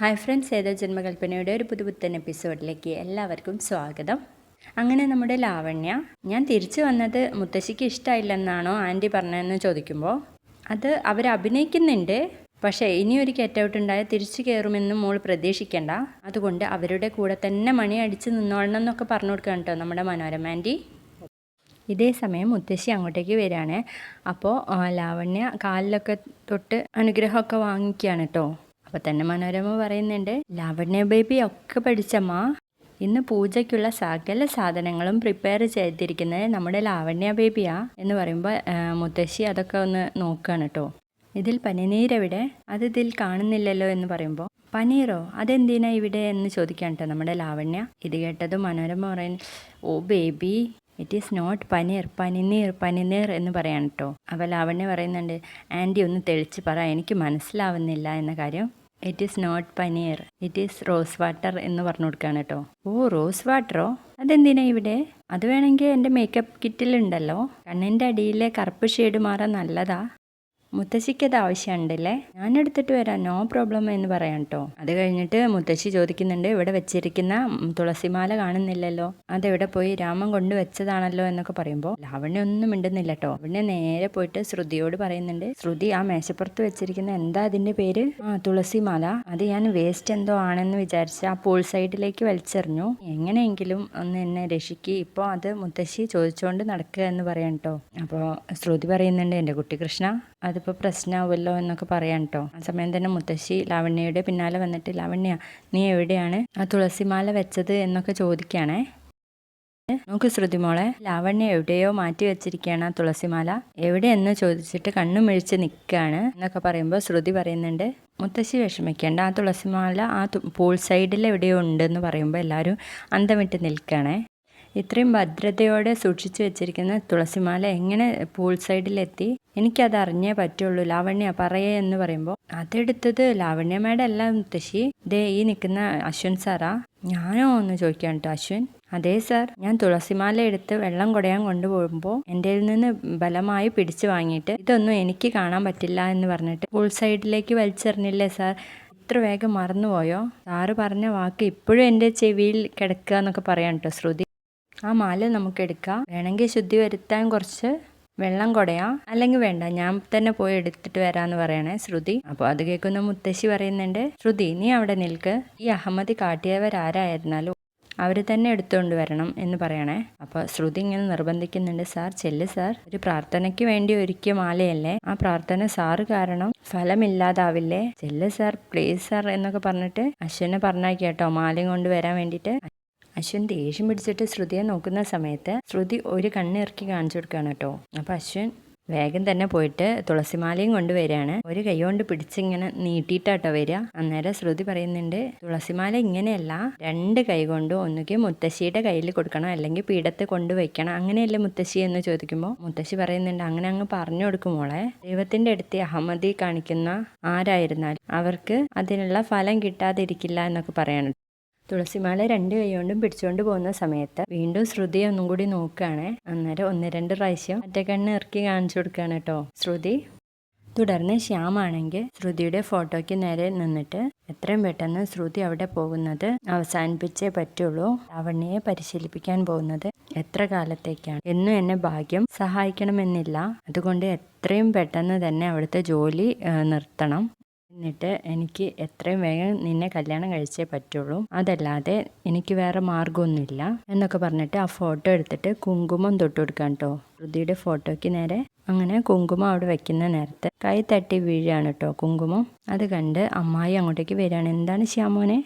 Hi friends ഏതോ ജന്മകൽപ്പനയുടെ ഒരു പുതുപുത്തൻ എപ്പിസോഡിലേക്ക് എല്ലാവർക്കും സ്വാഗതം. അങ്ങനെ നമ്മുടെ ലാവണ്യ ഞാൻ തിരിച്ചു വന്നത് മുത്തശ്ശിക്ക് ഇഷ്ടമായില്ലെന്നാണോ ആന്റി പറഞ്ഞതെന്ന് ചോദിക്കുമ്പോൾ അത് അവർ അഭിനയിക്കുന്നുണ്ട് പക്ഷേ ഇനി ഒരു കെറ്റൗട്ടുണ്ടായ തിരിച്ചു കയറുമെന്നും മോൾ പ്രതീക്ഷിക്കേണ്ട. അതുകൊണ്ട് അവരുടെ കൂടെ തന്നെ മണി അടിച്ച് നിന്നോളണം എന്നൊക്കെ പറഞ്ഞു കൊടുക്കണം കേട്ടോ നമ്മുടെ മനോരമ ആന്റി ഇതേ സമയം മുത്തശ്ശി അങ്ങോട്ടേക്ക് വരികയാണ്. അപ്പോൾ ലാവണ്യ കാലിലൊക്കെ തൊട്ട് അനുഗ്രഹമൊക്കെ വാങ്ങിക്കുകയാണ് കേട്ടോ. അപ്പോൾ തന്നെ മനോരമ പറയുന്നുണ്ട് ലാവണ്യ ബേബി ഒക്കെ പഠിച്ചമ്മ. ഇന്ന് പൂജയ്ക്കുള്ള സകല സാധനങ്ങളും പ്രിപ്പയർ ചെയ്തിരിക്കുന്നത് നമ്മുടെ ലാവണ്യ ബേബിയാ. എന്ന് പറയുമ്പോൾ മുത്തശ്ശി അതൊക്കെ ഒന്ന് നോക്കുകയാണ് കേട്ടോ ഇതിൽ പനിനീരെവിടെ അത് ഇതിൽ കാണുന്നില്ലല്ലോ എന്ന് പറയുമ്പോൾ പനീറോ? അതെന്തിനാ ഇവിടെ? എന്ന് ചോദിക്കാൻ കേട്ടോ നമ്മുടെ ലാവണ്യ. ഇത് കേട്ടത് മനോരമ പറയുന്നു ഓ baby it is not paneer പനിനീർ പനിനീർ എന്ന് പറയാൻ കേട്ടോ അപ്പോൾ ലാവണ്യ പറയുന്നുണ്ട് ആന്റി ഒന്ന് തെളിച്ച് പറ. എനിക്ക് മനസ്സിലാവുന്നില്ല എന്ന കാര്യം. It is not paneer it is rose water എന്ന് പറഞ്ഞു കൊടുക്കുകയാണ് കേട്ടോ. ഓ റോസ് വാട്ടറോ അതെന്തിനാ ഇവിടെ? അത് വേണമെങ്കിൽ എന്റെ മേക്കപ്പ് കിറ്റിലുണ്ടല്ലോ കണ്ണിന്റെ അടിയിലെ കറുപ്പ് ഷെയ്ഡ് മാറാൻ നല്ലതാ. മുത്തശ്ശിക്ക് അത് ആവശ്യമുണ്ടല്ലേ? ഞാൻ എടുത്തിട്ട് വരാം. നോ പ്രോബ്ലം എന്ന് പറയാം കേട്ടോ അത് കഴിഞ്ഞിട്ട് മുത്തശ്ശി ചോദിക്കുന്നുണ്ട് ഇവിടെ വെച്ചിരിക്കുന്ന തുളസിമാല കാണുന്നില്ലല്ലോ. അതെവിടെ പോയി? രാമൻ കൊണ്ട് വെച്ചതാണല്ലോ എന്നൊക്കെ പറയുമ്പോൾ ലാവണ്യ ഒന്നും മിണ്ടുന്നില്ല കേട്ടോ അവിടെ നേരെ പോയിട്ട് ശ്രുതിയോട് പറയുന്നുണ്ട് ശ്രുതി ആ മേശപ്പുറത്ത് വെച്ചിരിക്കുന്ന എന്താ അതിന്റെ പേര്? ആ തുളസിമാല. അത് ഞാൻ വേസ്റ്റ് എന്തോ ആണെന്ന് വിചാരിച്ച് ആ പൂൾ സൈഡിലേക്ക് വലിച്ചെറിഞ്ഞു. എങ്ങനെയെങ്കിലും ഒന്ന് എന്നെ രക്ഷിക്ക്. ഇപ്പോൾ അത് മുത്തശ്ശി ചോദിച്ചുകൊണ്ട് നടക്കുക എന്ന് പറയാം കേട്ടോ അപ്പോൾ ശ്രുതി പറയുന്നുണ്ട് എന്റെ കുട്ടി കൃഷ്ണ അതിപ്പോൾ പ്രശ്നമാവുമല്ലോ എന്നൊക്കെ പറയാം കേട്ടോ ആ സമയം തന്നെ മുത്തശ്ശി ലാവണ്യയുടെ പിന്നാലെ വന്നിട്ട് ലാവണ്യ നീ എവിടെയാണ്? ആ തുളസിമാല വെച്ചത്? എന്നൊക്കെ ചോദിക്കുകയാണേ നോക്ക് ശ്രുതി മോളെ ലാവണ്യ എവിടെയോ മാറ്റി വെച്ചിരിക്കുകയാണ് ആ തുളസിമാല. എവിടെയെന്ന് ചോദിച്ചിട്ട് കണ്ണു മിഴിച്ച് നിൽക്കുകയാണ് എന്നൊക്കെ പറയുമ്പോൾ ശ്രുതി പറയുന്നുണ്ട്. മുത്തശ്ശി വിഷമിക്കേണ്ട ആ തുളസിമാല ആ പൂൾ സൈഡിൽ എവിടെയോ ഉണ്ടെന്ന് പറയുമ്പോൾ എല്ലാവരും അന്തം വിട്ട് നിൽക്കുകയാണേ ഇത്രയും ഭദ്രതയോടെ സൂക്ഷിച്ചു വെച്ചിരിക്കുന്ന തുളസിമാല എങ്ങനെ പൂൾ സൈഡിലെത്തി? എനിക്കത് അറിഞ്ഞേ പറ്റുള്ളൂ. ലാവണ്യ പറയേ എന്ന് പറയുമ്പോൾ അതെടുത്തത് ലാവണ്യമ്മയുടെ അല്ല മുത്തശ്ശി. ദേ ഈ നിൽക്കുന്ന അശ്വൻ സാറാ. ഞാനോ ഒന്ന് ചോദിക്കാൻ കേട്ടോ അശ്വൻ. അതെ സാർ. ഞാൻ തുളസിമാല എടുത്ത് വെള്ളം കുടയാൻ കൊണ്ടുപോകുമ്പോൾ എന്റെ നിന്ന് ബലമായി പിടിച്ചു വാങ്ങിയിട്ട് ഇതൊന്നും എനിക്ക് കാണാൻ പറ്റില്ല എന്ന് പറഞ്ഞിട്ട് പൂൾ സൈഡിലേക്ക് വലിച്ചെറിഞ്ഞില്ലേ സാർ? ഇത്ര വേഗം മറന്നുപോയോ? സാറ് പറഞ്ഞ വാക്ക് ഇപ്പോഴും എന്റെ ചെവിയിൽ കിടക്കുക എന്നൊക്കെ പറയാം കേട്ടോ ശ്രുതി. ആ മാല നമുക്ക് എടുക്കാം. വേണമെങ്കിൽ ശുദ്ധി വരുത്താൻ കുറച്ച് വെള്ളം കുടയാം. അല്ലെങ്കിൽ വേണ്ട ഞാൻ തന്നെ പോയി എടുത്തിട്ട് വരാന്ന് പറയണേ ശ്രുതി. അപ്പോൾ അത് കേൾക്കുന്ന മുത്തശ്ശി പറയുന്നുണ്ട് ശ്രുതി നീ അവിടെ നിൽക്ക്. ഈ അഹമ്മദി കാട്ടിയവരാരായിരുന്നാലും അവർ തന്നെ എടുത്തുകൊണ്ട് വരണം എന്ന് പറയണേ. അപ്പോൾ ശ്രുതി ഇങ്ങനെ നിർബന്ധിക്കുന്നുണ്ട് സാർ ചെല്ല് സാർ. ഒരു പ്രാർത്ഥനയ്ക്ക് വേണ്ടി ഒരുക്കിയ മാലയല്ലേ? ആ പ്രാർത്ഥന സാറ് കാരണം ഫലമില്ലാതാവില്ലേ? ചെല്ല് സാർ പ്ലീസ് സാർ എന്നൊക്കെ പറഞ്ഞിട്ട് അശ്വനെ പറഞ്ഞാക്കി കേട്ടോ മാലയും കൊണ്ട് വരാൻ വേണ്ടിയിട്ട്. അശ്വൻ ദേഷ്യം പിടിച്ചിട്ട് ശ്രുതിയെ നോക്കുന്ന സമയത്ത് ശ്രുതി ഒരു കണ്ണിറക്കി കാണിച്ചു കൊടുക്കുകയാണ് കേട്ടോ. അപ്പോൾ അശ്വൻ വേഗം തന്നെ പോയിട്ട് തുളസിമാലയും കൊണ്ടുവരികയാണ്. ഒരു കൈ കൊണ്ട് പിടിച്ചിങ്ങനെ നീട്ടിയിട്ടാട്ടോ വരിക. അന്നേരം ശ്രുതി പറയുന്നുണ്ട് തുളസിമാല ഇങ്ങനെയല്ല രണ്ട് കൈ കൊണ്ട് ഒന്നുകിൽ മുത്തശ്ശിയുടെ കയ്യിൽ കൊടുക്കണം അല്ലെങ്കിൽ പീഠത്തെ കൊണ്ടുവയ്ക്കണം അങ്ങനെയല്ലേ മുത്തശ്ശി എന്ന് ചോദിക്കുമ്പോൾ മുത്തശ്ശി പറയുന്നുണ്ട് അങ്ങനെ അങ്ങ് പറഞ്ഞു കൊടുക്കും മോളെ. ദൈവത്തിന്റെ അടുത്ത് അഹമ്മദി കാണിക്കുന്ന ആരായിരുന്നാൽ അവർക്ക് അതിനുള്ള ഫലം കിട്ടാതിരിക്കില്ല എന്നൊക്കെ പറയണം. തുളസിമാല രണ്ട് കൈകൊണ്ടും പിടിച്ചുകൊണ്ട് പോകുന്ന സമയത്ത് വീണ്ടും ശ്രുതി ഒന്നും കൂടി നോക്കുകയാണ്. അന്നേരം ഒന്ന് രണ്ട് പ്രാവശ്യം മറ്റേ കണ്ണ് ഇറക്കി കാണിച്ചു കൊടുക്കുകയാണ് കേട്ടോ. ശ്രുതി തുടർന്ന് ശ്യാമാണെങ്കിൽ ശ്രുതിയുടെ ഫോട്ടോയ്ക്ക് നേരെ നിന്നിട്ട് എത്രയും പെട്ടെന്ന് ശ്രുതി അവിടെ പോകുന്നത് അവസാനിപ്പിച്ചേ പറ്റുള്ളൂ. ലാവണ്യയെ പരിശീലിപ്പിക്കാൻ പോകുന്നത് എത്ര കാലത്തേക്കാണ്? എന്നും എന്നെ ഭാഗ്യം സഹായിക്കണമെന്നില്ല. അതുകൊണ്ട് എത്രയും പെട്ടെന്ന് തന്നെ അവിടുത്തെ ജോലി നിർത്തണം. എന്നിട്ട് എനിക്ക് എത്രയും വേഗം നിന്നെ കല്യാണം കഴിച്ചേ പറ്റുള്ളൂ. അതല്ലാതെ എനിക്ക് വേറെ മാർഗമൊന്നുമില്ല എന്നൊക്കെ പറഞ്ഞിട്ട് ആ ഫോട്ടോ എടുത്തിട്ട് കുങ്കുമം തൊട്ട് കൊടുക്കാൻ കേട്ടോ ശ്രുതിയുടെ ഫോട്ടോയ്ക്ക് നേരെ അങ്ങനെ കുങ്കുമം അവിടെ വെക്കുന്ന നേരത്തെ കൈ തട്ടി വീഴാണ് കേട്ടോ കുങ്കുമം. അത് കണ്ട് അമ്മായി അങ്ങോട്ടേക്ക് വരികയാണ്. എന്താണ് ശ്യാമോനെ?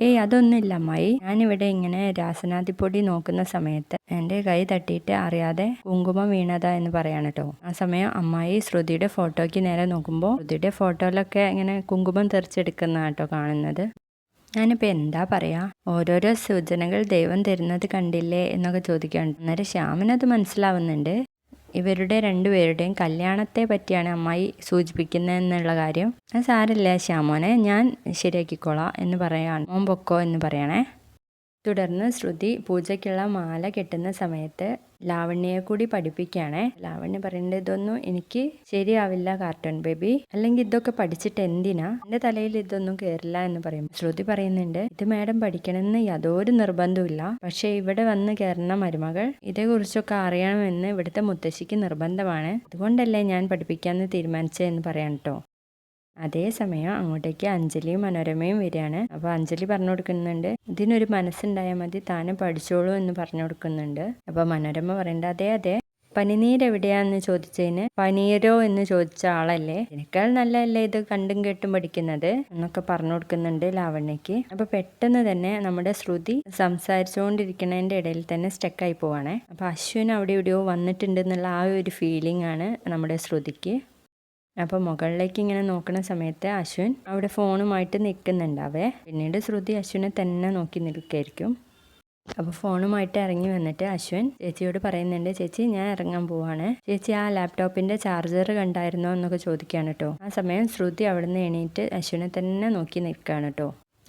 ഏയ് അതൊന്നുമില്ല അമ്മായി. ഞാനിവിടെ ഇങ്ങനെ രാസനാദിപ്പൊടി നോക്കുന്ന സമയത്ത് എന്റെ കൈ തട്ടിയിട്ട് അറിയാതെ കുങ്കുമം വീണതാ എന്ന് പറയാണ് കേട്ടോ ആ സമയം അമ്മായി ശ്രുതിയുടെ ഫോട്ടോയ്ക്ക് നേരെ നോക്കുമ്പോൾ ശ്രുതിയുടെ ഫോട്ടോയിലൊക്കെ ഇങ്ങനെ കുങ്കുമം തെറിച്ചെടുക്കുന്ന കേട്ടോ കാണുന്നത്. ഞാനിപ്പോൾ എന്താ പറയാ? ഓരോരോ സൂചനകൾ ദൈവം തരുന്നത് കണ്ടില്ലേ എന്നൊക്കെ ചോദിക്കാണ്. അന്നേരം ശ്യാമിനത് മനസ്സിലാവുന്നുണ്ട്. ഇവരുടെ രണ്ടുപേരുടെയും കല്യാണത്തെ പറ്റിയാണ് അമ്മായി സൂചിപ്പിക്കുന്നതെന്നുള്ള കാര്യം. സാരല്ല ശ്യാമോനെ ഞാൻ ശരിയാക്കിക്കോളാം എന്ന് പറയാണ്. മോൻ പൊക്കോ എന്ന് പറയണേ. തുടർന്ന് ശ്രുതി പൂജയ്ക്കുള്ള മാല കെട്ടുന്ന സമയത്ത് ലാവണ്യയെ കൂടി പഠിപ്പിക്കുകയാണേ. ലാവണ്യ പറയേണ്ടത് ഇതൊന്നും എനിക്ക് ശരിയാവില്ല കാർട്ടൂൺ ബേബി അല്ലെങ്കിൽ ഇതൊക്കെ പഠിച്ചിട്ട് എന്തിനാ? എന്റെ തലയിൽ ഇതൊന്നും കയറില്ല എന്ന് പറയും ശ്രുതി പറയുന്നുണ്ട് ഇത് മാഡം പഠിക്കണമെന്ന് യാതൊരു നിർബന്ധമില്ല പക്ഷേ ഇവിടെ വന്ന് കയറുന്ന മരുമകൾ ഇതേക്കുറിച്ചൊക്കെ അറിയണമെന്ന് ഇവിടുത്തെ മുത്തശ്ശിക്ക് നിർബന്ധമാണ്. അതുകൊണ്ടല്ലേ ഞാൻ പഠിപ്പിക്കാമെന്ന് തീരുമാനിച്ചതെന്ന് പറയാൻ കേട്ടോ അതേസമയം അങ്ങോട്ടേക്ക് അഞ്ജലിയും മനോരമയും വരികയാണ്. അപ്പോൾ അഞ്ജലി പറഞ്ഞു കൊടുക്കുന്നുണ്ട് ഇതിനൊരു മനസ്സുണ്ടായാൽ മതി താനെ പഠിച്ചോളൂ എന്ന് പറഞ്ഞു കൊടുക്കുന്നുണ്ട്. അപ്പോൾ മനോരമ പറയണ്ട അതെ അതെ പനിനീർ എവിടെയാന്ന് ചോദിച്ചതിന് പനീരോ എന്ന് ചോദിച്ച ആളല്ലേ? എനിക്കാൾ നല്ലതല്ലേ ഇത് കണ്ടും കേട്ടും പഠിക്കുന്നത്? എന്നൊക്കെ പറഞ്ഞു കൊടുക്കുന്നുണ്ട് ലാവണ്യക്ക് അപ്പൊ പെട്ടെന്ന് തന്നെ നമ്മുടെ ശ്രുതി സംസാരിച്ചുകൊണ്ടിരിക്കുന്നതിന്റെ ഇടയിൽ തന്നെ സ്റ്റക്കായി പോവാണേ. അപ്പൊ അശ്വിൻ അവിടെ എവിടെയോ വന്നിട്ടുണ്ട് എന്നുള്ള ആ ഒരു ഫീലിംഗ് ആണ് നമ്മുടെ ശ്രുതിക്ക്. അപ്പോൾ മുകളിലേക്ക് ഇങ്ങനെ നോക്കുന്ന സമയത്ത് അശ്വിൻ അവിടെ ഫോണുമായിട്ട് നിൽക്കുന്നുണ്ടാവേ പിന്നീട് ശ്രുതി അശ്വിനെ തന്നെ നോക്കി നിൽക്കായിരിക്കും. അപ്പോൾ ഫോണുമായിട്ട് ഇറങ്ങി വന്നിട്ട് അശ്വിൻ ചേച്ചിയോട് പറയുന്നുണ്ട് ചേച്ചി ഞാൻ ഇറങ്ങാൻ പോവാണ്. ചേച്ചി ആ ലാപ്ടോപ്പിന്റെ ചാർജർ കണ്ടായിരുന്നോ? എന്നൊക്കെ ചോദിക്കുകയാണ് കേട്ടോ ആ സമയം ശ്രുതി അവിടെ നിന്ന് എണീറ്റ് അശ്വിനെ തന്നെ നോക്കി നിൽക്കുകയാണ് കേട്ടോ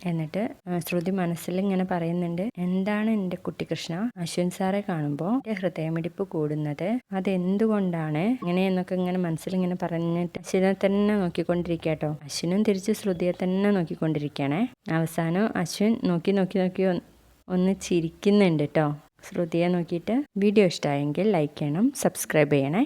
എന്നിട്ട് ശ്രുതി മനസ്സിൽ ഇങ്ങനെ പറയുന്നുണ്ട് എന്താണ് എന്റെ കുട്ടികൃഷ്ണ അശ്വിൻ സാറെ കാണുമ്പോൾ എന്റെ ഹൃദയമിടിപ്പ് കൂടുന്നത് അതെന്തുകൊണ്ടാണ്? ഇങ്ങനെയെന്നൊക്കെ ഇങ്ങനെ മനസ്സിൽ ഇങ്ങനെ പറഞ്ഞിട്ട് അശ്വിനെ തന്നെ നോക്കിക്കൊണ്ടിരിക്കട്ടോ അശ്വിനും തിരിച്ച് ശ്രുതിയെ തന്നെ നോക്കിക്കൊണ്ടിരിക്കുകയാണേ. അവസാനം അശ്വിൻ നോക്കി നോക്കി നോക്കി ഒന്ന് ചിരിക്കുന്നുണ്ട് കേട്ടോ. ശ്രുതിയെ നോക്കിയിട്ട് വീഡിയോ ഇഷ്ടമായെങ്കിൽ ലൈക്ക് ചെയ്യണം സബ്സ്ക്രൈബ് ചെയ്യണേ.